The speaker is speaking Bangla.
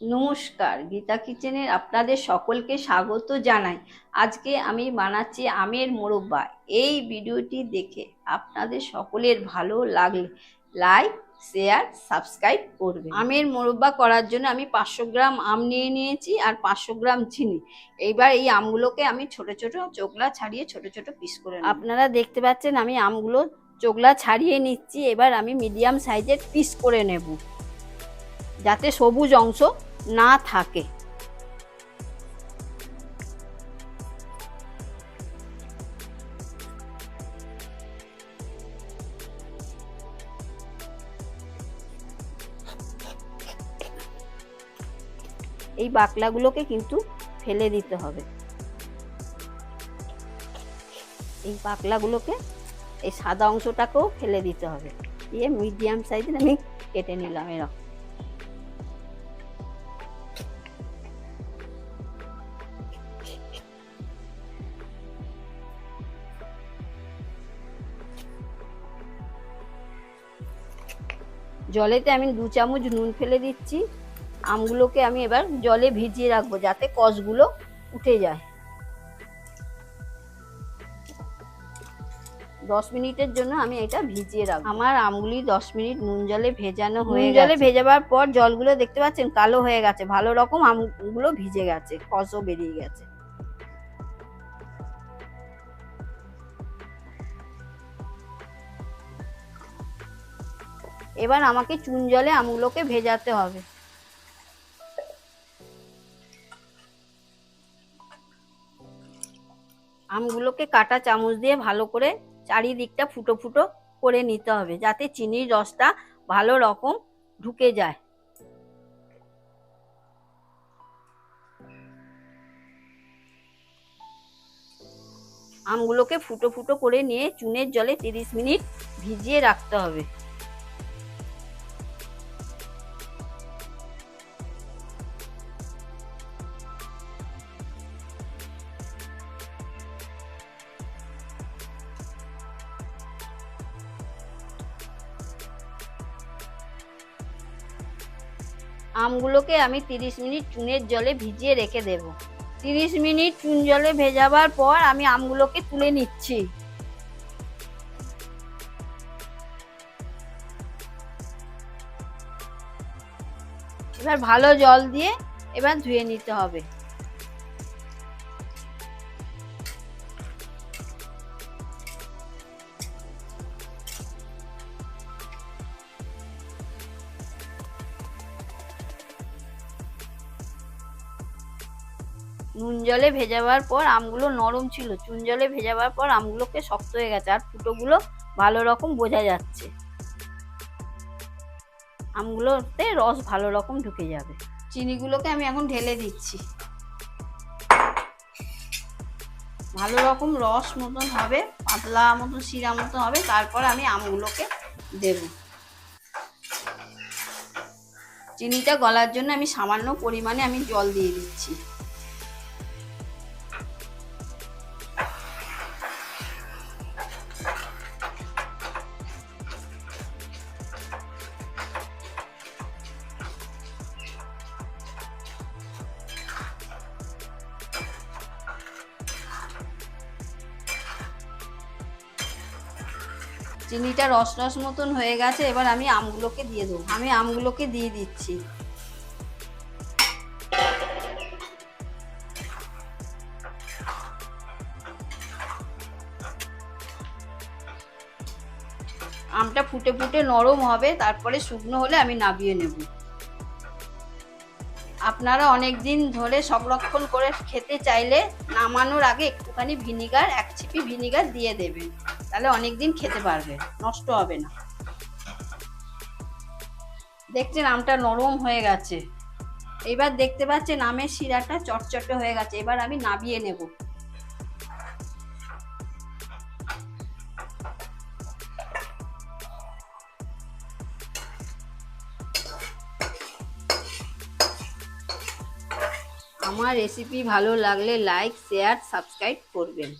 নমস্কার, গীতা কিচেনের আপনাদের সকলকে স্বাগত জানাই। আজকে আমি বানাচ্ছি আমের মোরব্বা। এই ভিডিওটি দেখে আপনাদের সকলের ভালো লাগলে লাইক, শেয়ার, সাবস্ক্রাইব করবে আমের মোরব্বা করার জন্য আমি পাঁচশো গ্রাম আম নিয়ে নিয়েছি আর পাঁচশো গ্রাম চিনি এইবার এই আমগুলোকে আমি ছোট ছোট চোকলা ছাড়িয়ে ছোট ছোট পিস করে আপনারা দেখতে পাচ্ছেন আমি আমগুলো চোকলা ছাড়িয়ে নিচ্ছি। এবার আমি মিডিয়াম সাইজের পিস করে নেব। যাতে সবুজ অংশ না থাকে। এই বাকলাগুলোকে কিন্তু ফেলে দিতে হবে। এই বাকলাগুলোকে এই সাদা অংশটাকেও ফেলে দিতে হবে। দিয়ে মিডিয়াম সাইজের আমি কেটে নিলাম এরকম। জলেতে আমি দু চামচ নুন ফেলে দিচ্ছি। আমগুলোকে আমি এবার জলে ভিজিয়ে রাখব যাতে কষগুলো উঠে যায়। দশ মিনিটের জন্য আমি এটা ভিজিয়ে রাখব। আমার আমগুলি দশ মিনিট নুন জলে ভেজানো হয়ে জলে ভেজাবার পর জলগুলো দেখতে পাচ্ছেন কালো হয়ে গেছে। ভালো রকম আমগুলো ভিজে গেছে কষও বেরিয়ে গেছে। এবার আমাকে চুন জলে আমগুলোকে ভেজাতে হবে। আমগুলোকে কাটা চামচ দিয়ে ভালো করে চারিদিকটা ফুটো ফুটো করে নিতে হবে, যাতে চিনির রসটা ভালো রকম ঢুকে যায়। আমগুলোকে ফুটো ফুটো করে নিয়ে চুনের জলে তিরিশ মিনিট ভিজিয়ে রাখতে হবে। আমগুলোকে আমি তিরিশ মিনিট চুনের জলে ভিজিয়ে রেখে দেব। তিরিশ মিনিট চুন জলে ভেজাবার পর আমি আমগুলোকে তুলে নিচ্ছি। এবার ভালো জল দিয়ে এবার ধুয়ে নিতে হবে। নুন জলে ভেজাবার পর আমগুলো নরম ছিল। চুন জলে ভেজাবার পর আমগুলোকে শক্ত হয়ে গেছে আর ফুটোগুলো ভালো রকম বোঝা যাচ্ছে। আমগুলোতে রস ভালো রকম ঢুকে যাবে। চিনিগুলোকে আমি এখন ঢেলে দিচ্ছি। ভালো রকম রস মতন হবে, পাতলা মতন, শিরা মতন হবে, তারপর আমি আমগুলোকে দেব। চিনিটা গলার জন্য আমি সামান্য পরিমাণে আমি জল দিয়ে দিচ্ছি। চিনিটা রস রস মতন হয়ে গেছে, এবার আমি আমগুলোকে দিয়ে দেবো। আমি আমগুলোকে দিয়ে দিচ্ছি। আমটা ফুটে ফুটে নরম হবে, তারপরে শুকনো হলে আমি নাবিয়ে নেব। আপনারা অনেক দিন ধরে সংরক্ষণ করে খেতে চাইলে নামানোর আগে একটুখানি ভিনিগার, এক ছিপি ভিনিগার দিয়ে দেবেন। তাহলে অনেক দিন খেতে পারবে, নষ্ট হবে না। দেখছেন আমটা নরম হয়ে গেছে। এবার দেখতে পাচ্ছেন আমের শিরাটা চটচটে হয়ে গেছে, এবার আমি নাবিয়ে নেব। আমার রেসিপি ভালো লাগলে লাইক শেয়ার সাবস্ক্রাইব করবেন।